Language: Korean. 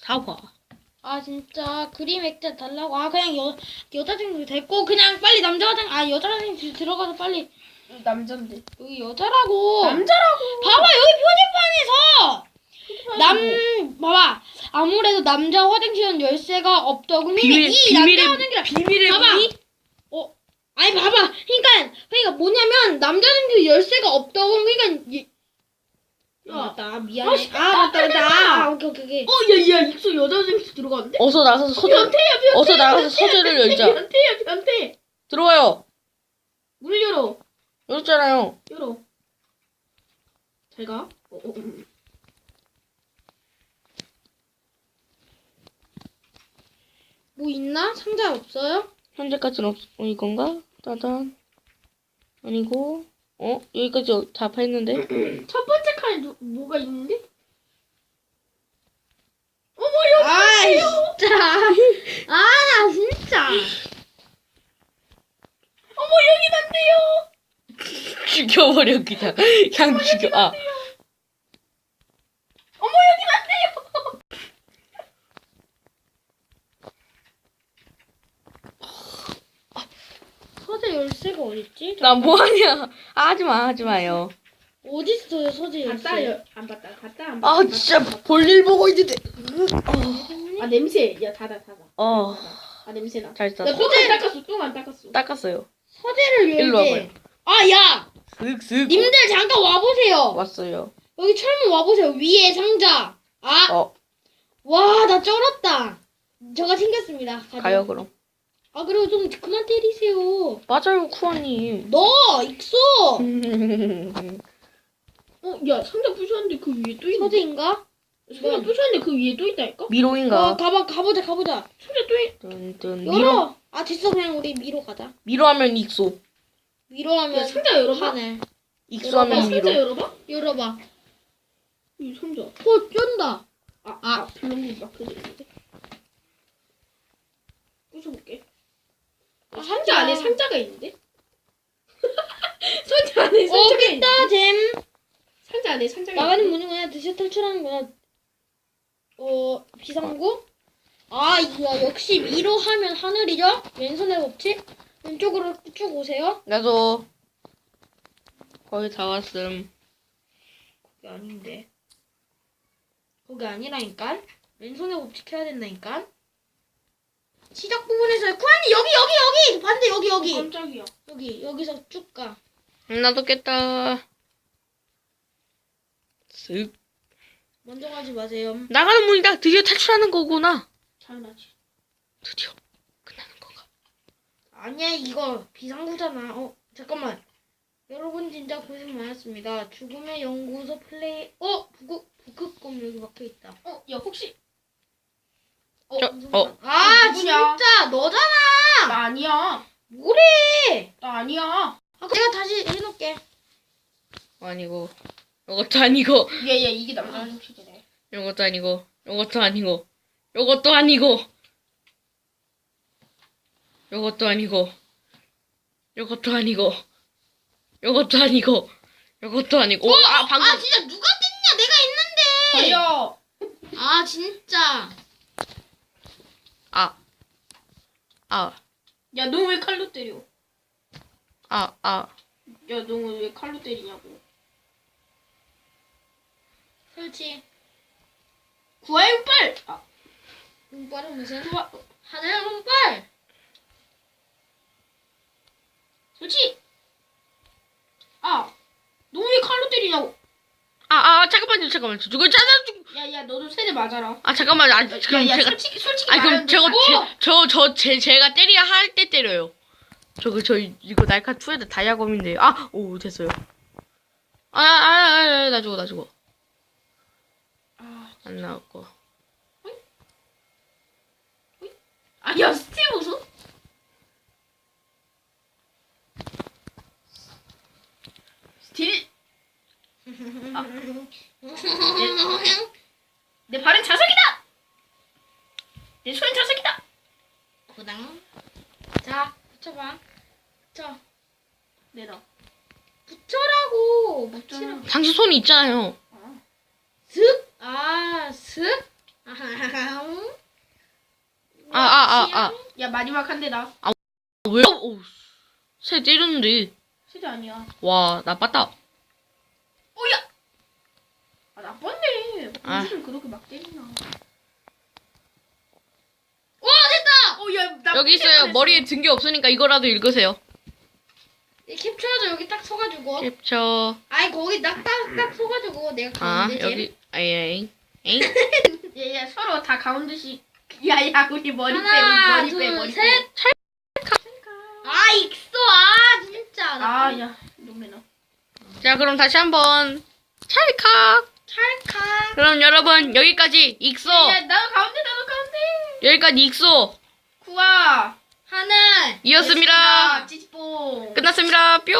사과. 아 진짜? 그림 액자 달라고? 아 그냥 여 여자 친구 됐고 그냥 빨리 남자 화장 아 여자 화장실 들어가서 빨리. 남잔데. 여기 여자라고. 남자라고. 봐봐 여기 표지판에서. 남 봐봐. 아무래도 남자 화장실은 열쇠가 없다고 근데 비밀- 이 비밀의- 남자 화장실 비밀의 봐봐. 문이? 어 아니 봐봐. 그러니까 그러니까 뭐냐면 남자 화장실 열쇠가 없다고 그러니까 이, 아, 야. 맞다 미안해 아, 아, 씨, 맞다 맞다 깜짝이야. 아, 오케이 오케이 오케이 어, 야, 야, 익소 여자 화장실 들어갔는데? 어서 나가서 서재. 변태야, 변태. 어서 나가서 서재를 열자. 변태야, 변태. 들어와요. 문 열어. 열었잖아요. 열어. 잘 가. 어, 어, 음. 뭐 있나 상자 없어요 현재까지는 없, 어, 이건가? 따단. 아니고, 어? 여기까지 다 파했는데? 첫 번째 칸에 누, 뭐가 있는데? 어머, 여기 아 진짜 아나 진짜 어머, 여기 난데요. 죽여버려, 그냥. 그냥 죽여. 아, 어머, 여기 난데요. 서재 열쇠가 어딨지 나 뭐하냐. 아, 하지 마, 하지 마요. 어딨어요 서재 봤다, 여, 안 봤다, 봤다, 안 봤다. 아, 진짜 볼일 보고 있는데. 아, 냄새. 야, 닫아, 닫아. 어, 아, 냄새 나. 잘 나 쌌어. 똥안 닦았어, 똥안 닦았어. 닦았어요. 서재를 열지 일로 와봐요. 아야 슥슥. 님들 잠깐 와보세요 왔어요. 여기 철문 와보세요 위에 상자 아 어, 와나 쩔었다 저가 챙겼습니다 가자. 가요, 그럼. 아 그리고 좀 그만 때리세요 맞아요, 쿠아님. 너 익소 어, 야, 상자 부셨는데 그 위에 또 있는데. 서재인가 상자 부셨는데 그 위에 또 있다니까? 미로인가? 어 가봐 가보자 가보자 상자 또 있. 뚠뚠. 미로, 열어 아 됐어 그냥 우리 미로 가자 미로하면 익소. 미로 야, 하면 상자 열어봐. 하네 야, 익소하면 상자 미로. 열어봐. 열어봐 이 상자. 어 쩐다 아, 아, 블록이 마크 있는데. 부숴볼게. 아, 상자 안에 상자가 있는데? 상자 안에 어 상자가 있는데? 깼다 잼 안에 상자가 나가는? 문은 그냥 드셔 탈출하는구나 어 비상구? 아 이거 역시 미로 하면 하늘이죠? 왼손의 법칙? 왼쪽으로 쭉 오세요. 나도 거의 다 왔음. 거기 아닌데. 거기 아니라니까 왼손에 법칙 해야 된다니까 시작 부분에서 쿠아니 여기 여기 여기! 반대 여기 여기. 깜짝이야. 여기 여기서 쭉 가. 나도 깼다. 슥. 먼저 가지 마세요 나가는 문이다. 드디어 탈출하는 거구나. 잘나지. 드디어 끝나는 거가. 아니야 이거 비상구잖아 어 잠깐만 여러분 진짜 고생 많았습니다 죽음의 연구소 플레이 어 북극 북극곰 여기 막혀 있다 어, 야, 혹시. 저, 어, 아 누구냐? 진짜 너잖아 나 아니야. 뭐래 나 아니야. 아 내가 다시 해놓을게 아니고. 요것도 아니고. 야, 야, 이게 남자 화장실이래. 요것도 아니고. 요것도 아니고. 요것도 아니고. 요것도 아니고. 요것도 아니고. 요것도 아니고. 요것도 아니고. 오, 아, 방금. 아 진짜 누가 뗐냐 내가 있는데 저요. 아 진짜 아. 아. 야, 너 왜 칼로 때려? 아, 아. 야, 너왜 칼로 때리냐 고. 설치 구하의 운빨! 아, 운빨은 무슨 구하, 하늘 운빨 설치! 아, 너왜 칼로 때리냐고. 아, 아, 잠깐만요, 잠깐만요. 저거 짜자, 좀- 야, 야, 너도 세대 맞아라. 아, 잠깐만. 아, 야, 그럼 야, 제가. 솔직히, 솔직히 아니, 그럼 저거, 너 제, 저, 저, 제, 제가 때려야 할 때 때려요. 저거, 저, 이거 날카 투에드 다이아검인데. 아, 오, 됐어요. 아, 아, 아, 아, 나 죽어, 나 죽어. 아, 안 나왔고. 아, 야, 스티브 웃어? 스틸. 아. 내, 내 발은 자석이다! 내 손은 자석이다! 고당 자 붙여봐 붙여 내놔. 붙여라고 붙이라 당신 손이 있잖아요. 슥! 아, 슥? 아하하하. 아, 아, 아, 아. 야 마지막 한 대다. 왜? 오, 새 때렸는데. 세대 아니야. 와, 나빴다. 오야. 아 나빴네. 아. 무슨 그렇게 막 때리나. 와 됐다. 오야 나 여기 있어요. 머리에 든 게 없으니까 이거라도 읽으세요. 이 캡처하자 여기 딱 서가지고. 캡처. 아이 거기 딱딱딱 서가지고 내가 아, 가운데 제일. 여기. 에이, 에이. 얘야 서로 다 가운데씩. 야야 우리 머리 빼 하나, 머리 빼 둘, 머리 셋. 빼. 아 익소 아 진짜. 나 아야 눈매 나. 자, 그럼 다시 한번. 찰칵. 찰칵. 그럼 여러분, 여기까지 익소. 야 나도 가운데 나도 가운데. 여기까지 익소. 구아. 하늘. 이었습니다. 찌찌뽕. 끝났습니다. 뿅.